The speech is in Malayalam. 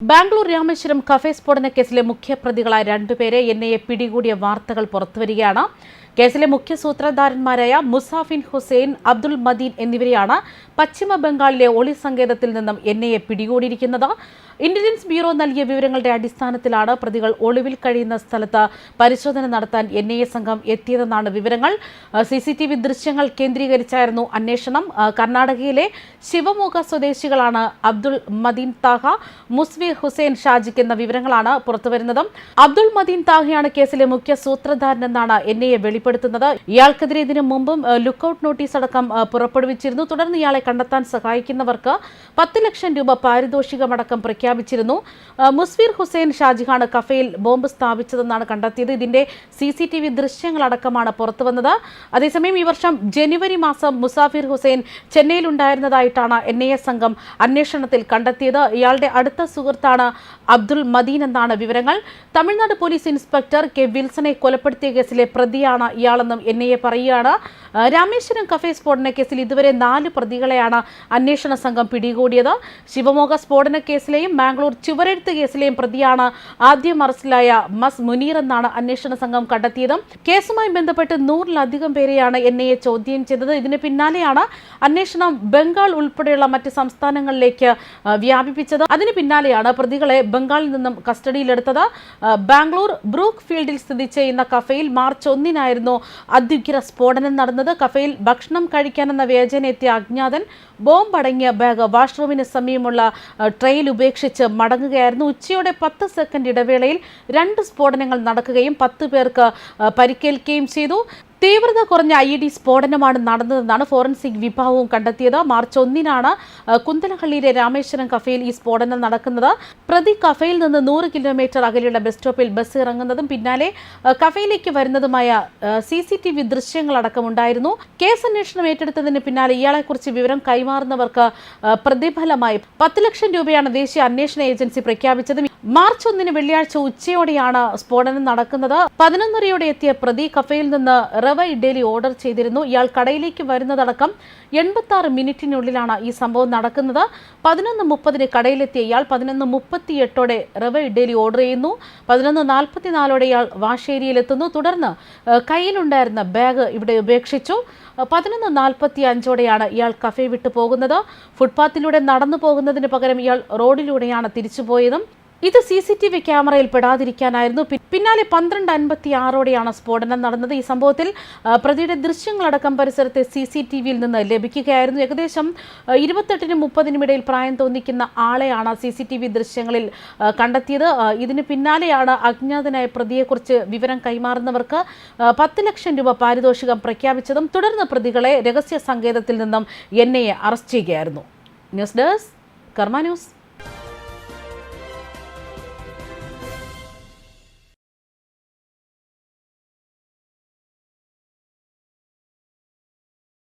ബാംഗ്ലൂർ രാമേശ്വരം കഫേ സ്ഫോടന കേസിലെ മുഖ്യപ്രതികളായ രണ്ടുപേരെ എൻ ഐ എ പിടികൂടിയ വാർത്തകൾ പുറത്തുവരികയാണ്. കേസിലെ മുഖ്യ സൂത്രധാരന്മാരായ മുസാഫിൻ ഹുസൈൻ അബ്ദുൾ മദീൻ എന്നിവരെയാണ് പശ്ചിമ ബംഗാളിലെ ഒളി സങ്കേതത്തിൽ നിന്നും എൻ ഐ എ പിടികൂടിയിരിക്കുന്നത്. ഇന്റലിജൻസ് ബ്യൂറോ നൽകിയ വിവരങ്ങളുടെ അടിസ്ഥാനത്തിലാണ് പ്രതികൾ ഒളിവിൽ കഴിയുന്ന സ്ഥലത്ത് പരിശോധന നടത്താൻ എൻ ഐ എ സംഘം എത്തിയതെന്നാണ് വിവരങ്ങൾ. സി സി ടി വി ദൃശ്യങ്ങൾ കേന്ദ്രീകരിച്ചായിരുന്നു അന്വേഷണം. കർണാടകയിലെ ശിവമോഗ സ്വദേശികളാണ് അബ്ദുൾ മദീൻ താഹ മുസ്വി ഹുസൈൻ ഷാജിക്ക് എന്ന വിവരങ്ങളാണ് പുറത്തുവരുന്നത്. അബ്ദുൾ മദീൻ താഹയാണ് കേസിലെ മുഖ്യ സൂത്രധാരൻ എന്നാണ് എൻ ഐ എ വെളിപ്പെടുത്തുന്നത് ഇയാൾക്കെതിരെ ഇതിനു മുമ്പും ലുക്ക് ലുക്കൌട്ട് നോട്ടീസ് അടക്കം പുറപ്പെടുവിച്ചിരുന്നു. തുടർന്ന് ഇയാളെ കണ്ടെത്താൻ സഹായിക്കുന്നവർക്ക് പത്ത് ലക്ഷം രൂപ പാരിതോഷികമടക്കം പ്രഖ്യാപിച്ചിരുന്നു. മുസ്വീർ ഹുസൈൻ ഷാജിഹാണ് കഫയിൽ ബോംബ് സ്ഥാപിച്ചതെന്നാണ് കണ്ടെത്തിയത്. ഇതിന്റെ സി സി ടി വി ദൃശ്യങ്ങളടക്കമാണ് പുറത്തുവന്നത്. അതേസമയം ഈ വർഷം ജനുവരി മാസം മുസാഫിർ ഹുസൈൻ ചെന്നൈയിലുണ്ടായിരുന്നതായിട്ടാണ് എൻ ഐ എ സംഘം അന്വേഷണത്തിൽ കണ്ടെത്തിയത്. ഇയാളുടെ അടുത്ത സുഹൃത്താണ് അബ്ദുൾ മദീൻ എന്നാണ് വിവരങ്ങൾ. തമിഴ്നാട് പോലീസ് ഇൻസ്പെക്ടർ കെ വിൽസനെ കൊലപ്പെടുത്തിയ കേസിലെ പ്രതിയാണ് ഇയാളെന്നും എൻ ഐ എ പറയുകയാണ്. രാമേശ്വരം കഫേ സ്ഫോടന കേസിൽ ഇതുവരെ നാല് പ്രതികളെയാണ് അന്വേഷണ സംഘം പിടികൂടിയത്. ശിവമോഗ സ്ഫോടന കേസിലെയും ബാംഗ്ലൂർ ചുവരെഴുത്ത് കേസിലെയും പ്രതിയാണ് ആദ്യം അറസ്റ്റിലായ മസ് മുനീർ എന്നാണ് അന്വേഷണ സംഘം കണ്ടെത്തിയത്. കേസുമായി ബന്ധപ്പെട്ട് നൂറിലധികം പേരെയാണ് എൻ ഐ എ ചോദ്യം ചെയ്തത്. ഇതിന് പിന്നാലെയാണ് അന്വേഷണം ബംഗാൾ ഉൾപ്പെടെയുള്ള മറ്റ് സംസ്ഥാനങ്ങളിലേക്ക് വ്യാപിപ്പിച്ചത്. അതിന് പിന്നാലെയാണ് പ്രതികളെ ബംഗാളിൽ നിന്നും കസ്റ്റഡിയിലെടുത്തത്. ബാംഗ്ലൂർ ബ്രൂക്ക് ഫീൽഡിൽ സ്ഥിതി ചെയ്യുന്ന കഫയിൽ മാർച്ച് ഒന്നിനായിരുന്നു അത്യുഗ്ര സ്ഫോടനം നടന്നത്. കഫയിൽ ഭക്ഷണം കഴിക്കാനെന്ന വ്യാജേന എത്തിയ അജ്ഞാതൻ ബോംബ് അടങ്ങിയ ബാഗ് വാഷ്റൂമിന് സമീപമുള്ള ട്രെയിൽ ഉപേക്ഷിച്ച് മടങ്ങുകയായിരുന്നു. ഉച്ചയോടെ പത്ത് സെക്കൻഡ് ഇടവേളയിൽ രണ്ട് സ്ഫോടനങ്ങൾ നടക്കുകയും പത്ത് പേർക്ക് പരിക്കേൽക്കുകയും ചെയ്തു. തീവ്രത കുറഞ്ഞ ഐ ഡി സ്ഫോടനമാണ് നടന്നതെന്നാണ് ഫോറൻസിക് വിഭാഗവും കണ്ടെത്തിയത്. മാർച്ച് ഒന്നിനാണ് കുന്തലഹള്ളിയിലെ രാമേശ്വരം കഫയിൽ ഈ സ്ഫോടനം നടക്കുന്നത്. പ്രതി കഫയിൽ നിന്ന് നൂറ് കിലോമീറ്റർ അകലെയുള്ള ബസ് സ്റ്റോപ്പിൽ ബസ് ഇറങ്ങുന്നതും പിന്നാലെ കഫയിലേക്ക് വരുന്നതുമായ സി സി ടി വി ദൃശ്യങ്ങളടക്കം ഉണ്ടായിരുന്നു. കേസ് അന്വേഷണം ഏറ്റെടുത്തതിന് പിന്നാലെ ഇയാളെക്കുറിച്ച് വിവരം കൈമാറുന്നവർക്ക് പ്രതിഫലമായി പത്ത് ലക്ഷം രൂപയാണ് ദേശീയ അന്വേഷണ ഏജൻസി പ്രഖ്യാപിച്ചത്. മാർച്ച് ഒന്നിന് വെള്ളിയാഴ്ച ഉച്ചയോടെയാണ് സ്ഫോടനം നടക്കുന്നത്. പതിനൊന്നരയോടെ എത്തിയ പ്രതി കഫയിൽ നിന്ന് റവ ഇഡ്ഡലി ഓർഡർ ചെയ്തിരുന്നു. ഇയാൾ കടയിലേക്ക് വരുന്നതടക്കം എൺപത്തി ആറ് മിനിറ്റിനുള്ളിലാണ് ഈ സംഭവം നടക്കുന്നത്. പതിനൊന്ന് മുപ്പതിന് കടയിലെത്തിയ ഇയാൾ പതിനൊന്ന് മുപ്പത്തിയെട്ടോടെ റവ ഇഡ്ഡലി ഓർഡർ ചെയ്യുന്നു. പതിനൊന്ന് നാൽപ്പത്തിനാലോടെ ഇയാൾ വാശേരിയിലെത്തുന്നു തുടർന്ന് കയ്യിലുണ്ടായിരുന്ന ബാഗ് ഇവിടെ ഉപേക്ഷിച്ചു. പതിനൊന്ന് നാൽപ്പത്തി അഞ്ചോടെയാണ് ഇയാൾ കഫേ വിട്ടു പോകുന്നത്. ഫുട്പാത്തിലൂടെ നടന്നു പോകുന്നതിന് പകരം ഇയാൾ റോഡിലൂടെയാണ് തിരിച്ചുപോയതും. ഇത് സി സി ടി വി ക്യാമറയിൽ പെടാതിരിക്കാനായിരുന്നു. പിന്നാലെ പന്ത്രണ്ട് അൻപത്തി ആറോടെയാണ് സ്ഫോടനം നടന്നത്. ഈ സംഭവത്തിൽ പ്രതിയുടെ ദൃശ്യങ്ങളടക്കം പരിസരത്തെ സി സി ടി വിയിൽ നിന്ന് ലഭിക്കുകയായിരുന്നു. ഏകദേശം ഇരുപത്തെട്ടിനും മുപ്പതിനും ഇടയിൽ പ്രായം തോന്നിക്കുന്ന ആളെയാണ് സി സി ടി വി ദൃശ്യങ്ങളിൽ കണ്ടെത്തിയത്. ഇതിന് പിന്നാലെയാണ് അജ്ഞാതനായ പ്രതിയെക്കുറിച്ച് വിവരം കൈമാറുന്നവർക്ക് പത്ത് ലക്ഷം രൂപ പാരിതോഷികം പ്രഖ്യാപിച്ചതും തുടർന്ന് പ്രതികളെ രഹസ്യ സങ്കേതത്തിൽ നിന്നും എൻ ഐ എ അറസ്റ്റ് ചെയ്യുകയായിരുന്നു. News desk Karma news.